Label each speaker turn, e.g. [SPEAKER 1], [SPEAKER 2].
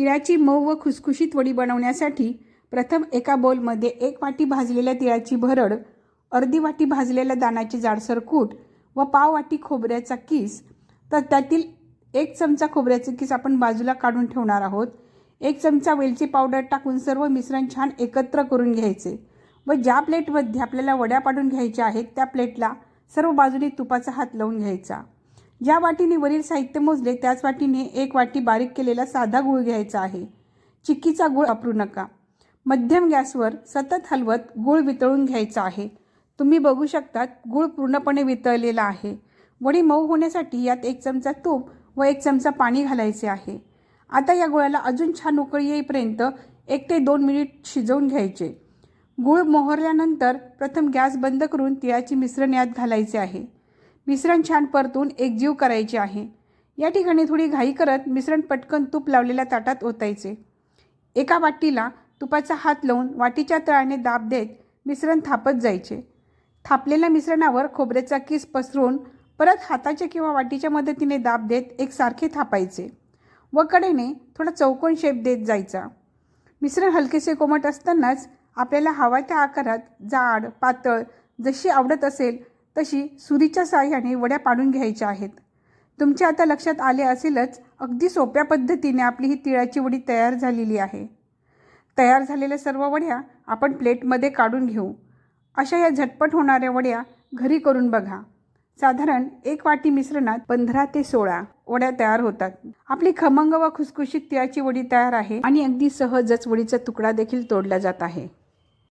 [SPEAKER 1] तिळाची मऊ व खुसखुशीत वडी बनवण्यासाठी प्रथम एका बोलमध्ये एक वाटी भाजलेल्या तिळाची भरड अर्धी वाटी भाजलेल्या दाण्याची जाडसर कूट व पाव वाटी खोबऱ्याचा किस. तर त्यातील एक चमचा खोबऱ्याचा किस आपण बाजूला काढून ठेवणार आहोत. एक चमचा वेलची पावडर टाकून सर्व मिश्रण छान एकत्र करून घ्यायचे व ज्या प्लेटमध्ये आपल्याला वड्या पाडून घ्यायच्या आहेत त्या प्लेटला सर्व बाजूने तुपाचा हात लावून घ्यायचा. ज्या वाटीने वरील साहित्य मोजले त्याच वाटीने एक वाटी बारीक केलेला साधा गूळ घ्यायचा आहे. चिक्कीचा गूळ वापरू नका. मध्यम गॅसवर सतत हलवत गूळ वितळून घ्यायचा आहे. तुम्ही बघू शकतात गूळ पूर्णपणे वितळलेला आहे. वडी मऊ होण्यासाठी यात एक चमचा तूप व एक चमचा पाणी घालायचे आहे. आता या गुळाला अजून छान उकळी येईपर्यंत एक ते दोन मिनिट शिजवून घ्यायचे. गूळ मोहरल्यानंतर प्रथम गॅस बंद करून तिळाचे मिश्रण यात घालायचे आहे. मिश्रण छान परतून एकजीव करायचे आहे. या ठिकाणी थोडी घाई करत मिश्रण पटकन तूप लावलेल्या ताटात ओतायचे. एका वाटीला तुपाचा हात लावून वाटीच्या तळाने दाब देत मिश्रण थापत जायचे. थापलेल्या मिश्रणावर खोबऱ्याचा किस पसरून परत हाताच्या किंवा वाटीच्या मदतीने दाब देत एकसारखे थापायचे व कडेने थोडा चौकोन शेप देत जायचा. मिश्रण हलकेसे कोमट असतानाच आपल्याला हवा त्या आकारात जाड पातळ जशी आवडत असेल तशी सुरीच्या साह्याने वड्या पाडून घ्यायच्या आहेत. तुमच्या आता लक्षात आले असेलच अगदी सोप्या पद्धतीने आपली ही तिळाची वडी तयार झालेली आहे. तयार झालेल्या सर्व वड्या आपण प्लेटमध्ये काढून घेऊ. अशा या झटपट होणाऱ्या वड्या घरी करून बघा. साधारण एक वाटी मिश्रणात पंधरा ते सोळा वड्या तयार होतात. आपली खमंग व खुसखुशीत तिळाची वडी तयार आहे आणि अगदी सहजच वडीचा तुकडा देखील तोडला जात आहे.